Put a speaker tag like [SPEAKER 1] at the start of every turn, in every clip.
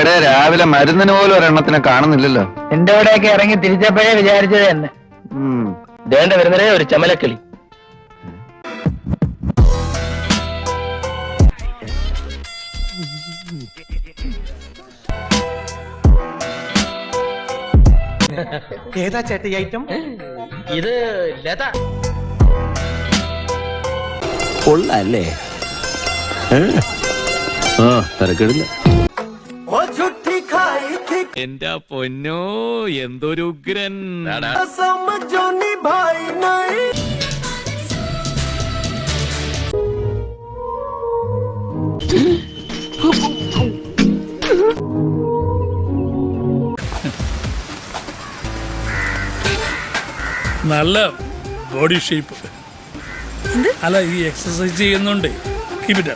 [SPEAKER 1] എടേ രാവിലെ മരുന്നിന് പോലും ഒരെണ്ണത്തിനെ കാണുന്നില്ലല്ലോ.
[SPEAKER 2] എന്റെ കൂടെയൊക്കെ ഇറങ്ങി തിരിച്ചപ്പോഴേ വിചാരിച്ചത് തന്നെ
[SPEAKER 1] ഉം.
[SPEAKER 2] ദേണ്ട വരുന്നതേ ഒരു ചമലക്കിളി.
[SPEAKER 3] ഏതാ ചേട്ട ഐറ്റം
[SPEAKER 2] ഇത് ലത.
[SPEAKER 4] കൊള്ളല്ലേ ആ തിരക്കിടില്ല.
[SPEAKER 5] എന്റെ പൊന്നോ എന്തൊരു ഉഗ്രൻ.
[SPEAKER 6] നല്ല ബോഡി ഷേപ്പ് അല്ല ഈ എക്സസൈസ് ചെയ്യുന്നുണ്ട്. കീപ് ഇറ്റ്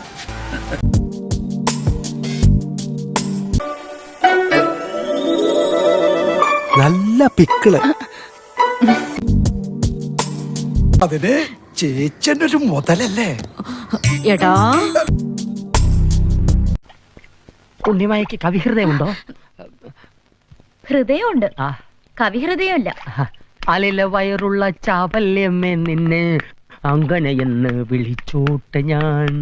[SPEAKER 3] നല്ല പിക്കിൾ. അതിന് ചേച്ചന്റെ ഒരു മുതലല്ലേ?
[SPEAKER 7] എടാ.
[SPEAKER 2] ഉണ്ണിമായക്ക് കവിഹൃദയമുണ്ടോ?
[SPEAKER 7] ഹൃദയമുണ്ട്. കവിഹൃദയമല്ല.
[SPEAKER 2] അലില വയറുള്ള ചാവല്യമ്മേ നിന്നെ അങ്ങനെയെന്ന് വിളിച്ചോട്ടെ ഞാൻ.